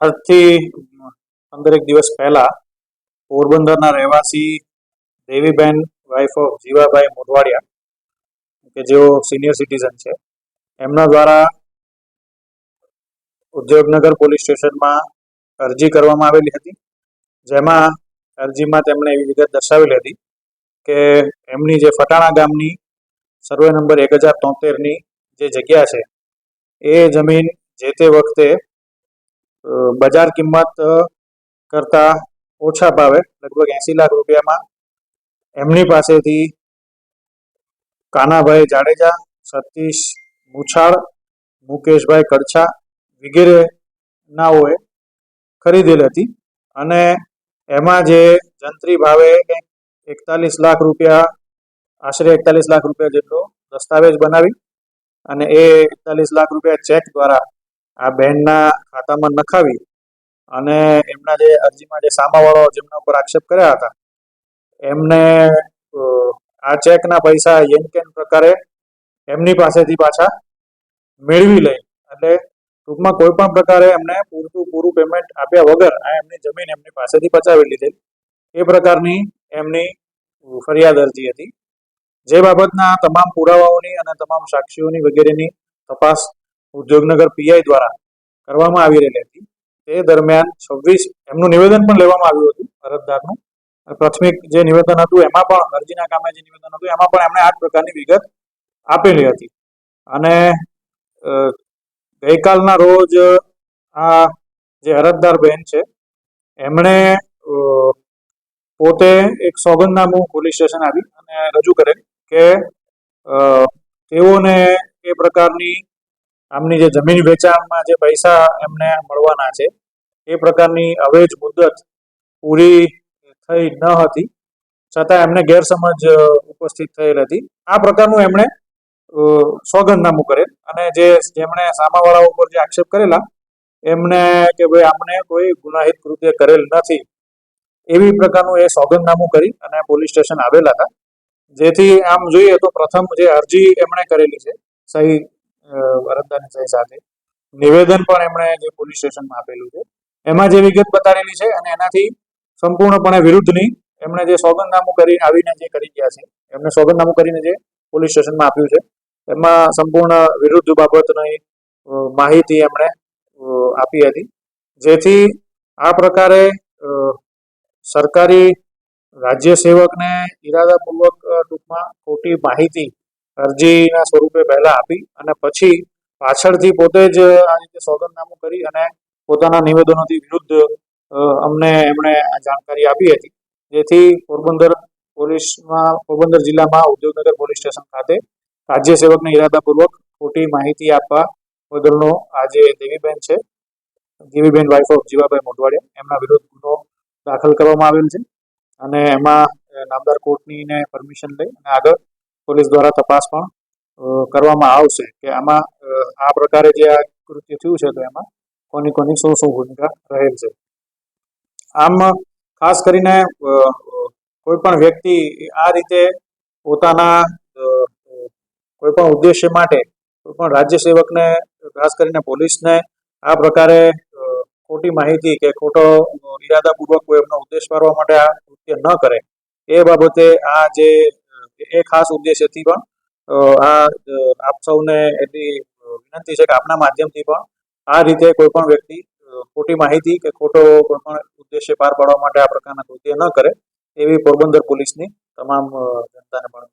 આજથી પંદરેક દિવસ પહેલા પોરબંદરના રહેવાસી દેવીબેન વાઇફ ઓફ જીવાભાઈ મોઢવાડિયા, કે જેઓ સિનિયર સિટીઝન છે, એમના દ્વારા ઉદ્યોગનગર પોલીસ સ્ટેશનમાં અરજી કરવામાં આવેલી હતી. જેમાં અરજીમાં તેમણે એવી વિગત દર્શાવેલી હતી કે એમની જે ફટાણા ગામની સર્વે નંબર એક હજાર તોતેરની જે જગ્યા છે, એ જમીન જે તે વખતે બજાર કિંમત કરતાં ઓછા ભાવે, લગભગ એંસી લાખ રૂપિયામાં. એમની પાસેથી કાનાભાઈ જાડેજા, સતીશ મુછાળ, મુકેશભાઈ કડછા વગેરે નાઓએ ખરીદેલ હતી અને એમાં જે જંત્રી ભાવે એકતાલીસ લાખ રૂપિયા, આશરે એકતાલીસ લાખ રૂપિયા જેટલો દસ્તાવેજ બનાવી અને એ એકતાલીસ લાખ રૂપિયા ચેક દ્વારા આ બહેનના ખાતામાં નખાવી અને એમના જે અરજીમાં જે સામાવાળો જેમના ઉપર આક્ષેપ કર્યા હતા, એમને આ ચેકના પૈસા યેન કેન પ્રકારે એમની પાસેથી પાછા મેળવી લઈ. એટલે ટૂંકમાં કોઈ પણ પ્રકારે એમને પૂરતું, પૂરું પેમેન્ટ આપ્યા વગર આ એમની જમીન એમની પાસેથી પચાવી લીધેલ. એ પ્રકારની એમની ફરિયાદ અરજી હતી. જે બાબતના તમામ પુરાવાઓની અને તમામ સાક્ષીઓની વગેરેની તપાસ ઉદ્યોગનગર પીઆઈ દ્વારા કરવામાં આવી રહેલી હતી. તે દરમિયાન છવ્વીસ એમનું નિવેદન પણ લેવામાં આવ્યું હતું અરજદારનું. પ્રાથમિક જે નિવેદન હતું, એમાં પણ અરજીના કામે જે નિવેદન હતું, એમાં પણ એમણે આ પ્રકારની વિગત આપેલી હતી. અને ગઈકાલના રોજ આ જે અરજદાર બહેન છે, એમણે પોતે એક સોગંદનામું પોલીસ સ્ટેશન આવી અને રજૂ કરેલ કે તેઓને એ પ્રકારની આમની જે જમીન વેચાણમાં જે પૈસા એમને મળવાના છે, એ પ્રકારની હવે જ મુદત પૂરી થઈ ન હતી. છતાં એમને ગેરસમજ ઉપસ્થિત થયેલ હતી. આ પ્રકારનું એમણે સોગંદનામું કરેલ અને જે જેમણે સામાવાળા ઉપર જે આક્ષેપ કરેલા, એમને કે ભાઈ આમને કોઈ ગુનાહિત કૃત્ય કરેલ નથી. એવી પ્રકારનું એ સોગંદનામું કરી અને પોલીસ સ્ટેશન આવેલા હતા. જેથી આમ જોઈએ તો પ્રથમ જે અરજી એમણે કરેલી છે, સહી અરજદારની સહી સાથે. નિવેદન પણ એમણે જે પોલીસ સ્ટેશનમાં આપેલું છે. એમાં જે વિગત બતાડેલી છે અને એનાથી સંપૂર્ણપણે વિરુદ્ધની એમણે જે સોગંદનામું કરી, આવીને જે કરી ગયા છે, એમને સોગંદનામું કરીને જે પોલીસ સ્ટેશનમાં આપ્યું છે, એમાં સંપૂર્ણ વિરુદ્ધ બાબતની માહિતી એમણે આપી હતી. જેથી આ પ્રકારે સરકારી રાજ્ય સેવકને ઈરાદાપૂર્વક ટૂંકમાં ખોટી માહિતી અરજીના સ્વરૂપે પહેલા આપી અને પછી પાછળથી પોતે જ આ રીતે સોગંદનામું કરી અને પોતાના નિવેદનોથી વિરુદ્ધ અમને એમણે જાણકારી આપી હતી. જેથી પોરબંદર પોલીસમાં, પોરબંદર જિલ્લામાં, ઉદ્યોગનગર પોલીસ સ્ટેશન ખાતે રાજ્ય સેવકને ઇરાદાપૂર્વક ખોટી માહિતી આપવા બદલનો આજે દેવીબેન છે. દેવીબેન વાઇફ ઓફ જીવાભાઈ મોટવાડિયા એમના વિરુદ્ધ ગુનો દાખલ કરવામાં આવેલ છે અને એમાં નામદાર કોર્ટની પરમિશન લઈ અને આગળ પોલીસ દ્વારા તપાસ પણ કરવામાં આવશે કે આમાં આ પ્રકારે જે આ કૃત્ય થયું છે તો એમાં કોની કોની શું શું ભૂમિકા રહેલ છે. આમ, ખાસ કરીને કોઈ પણ વ્યક્તિ આ રીતે પોતાના કોઈ પણ ઉદ્દેશ્ય માટે કોઈ પણ રાજ્ય સેવકને, ખાસ કરીને પોલીસને આ પ્રકારે ખોટી માહિતી કે ખોટો ઇરાદાપૂર્વક કોઈ એમનો ઉદ્દેશ કરવા માટે આ કૃત્ય ન કરે, એ બાબતે આ જે એ ખાસ ઉદ્દેશ્યથી પણ આ, આપ સૌને એટલી વિનંતી છે કે આપના માધ્યમથી પણ આ રીતે કોઈ પણ વ્યક્તિ ખોટી માહિતી કે ખોટો કોઈ પણ ઉદ્દેશ્ય પાર પાડવા માટે આ પ્રકારના કૃત્ય ન કરે, એવી પોરબંદર પોલીસની તમામ જનતાને પણ